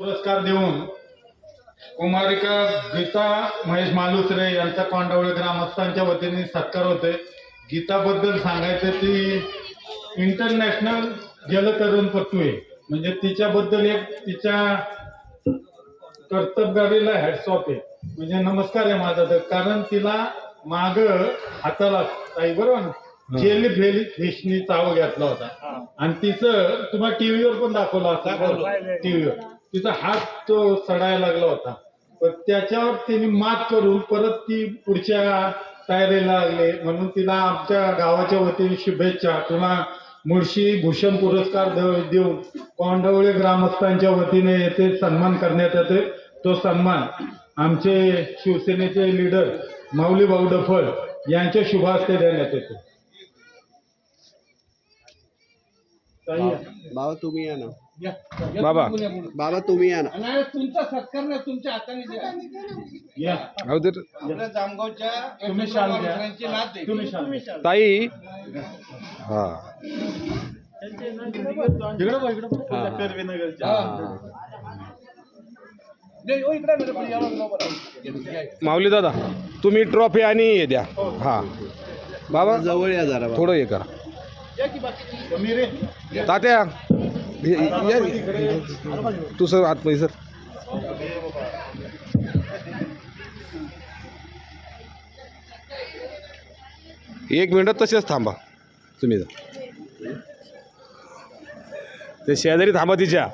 पुरस्कार देऊन कुमारिका गीता महेश मालुसरे यांचा कोंडावळे ग्रामस्थांच्या वतीने सत्कार होते गीताबद्दल सांगायचं ती इंटरनॅशनल जलतरणपटू आहे. म्हणजे तिच्याबद्दल एक तिच्या कर्तबगारीला ऑफ आहे. म्हणजे नमस्कार आहे माझा तर. कारण तिला माग हाताला ताई बरोबर ना? जेली फेली फिशनी चाव घेतला होता. आणि तिचं तुम्हाला टीव्हीवर पण दाखवलं असं टीव्हीवर तिचा हात तो सडायला लागला होता. पण त्याच्यावर तिने मात करून परत ती पुढच्या तयारीला लागले. म्हणून तिला आमच्या गावाच्या वतीने शुभेच्छा. पुन्हा मुळशी भूषण पुरस्कार देऊन कोंडवळे ग्रामस्थांच्या वतीने येथे सन्मान करण्यात येते तो सन्मान आमचे शिवसेनेचे लीडर माऊली भाऊ डफळ यांच्या शुभास्ते देण्यात येतो बाबा तुम्ही या ना बाबा. बाबा तुम्ही या ना नाही तुमचा सत्कार नाही तुमच्या हाताने द्या या अहो तर आपल्या जामगावच्या तुम्ही शाल द्या. माणसांची नात आहे. तुम्ही शाल. ताई हा इकडं बघ, इकडं बघ. हा. कर्वेनगरच्या. हा. नाही, ओ, इकडे नका, पण याला बरोबर आहे. या, या. माऊली दादा तुम्ही ट्रॉफी आणि हे द्या हा बाबा जवळ या जरा बाबा. थोडं हे करा तात्या तू सर आतमध्ये सर. एक मिनिट तसेच थांबा. तुम्ही जा. ते शेजारी थांबा तिच्या.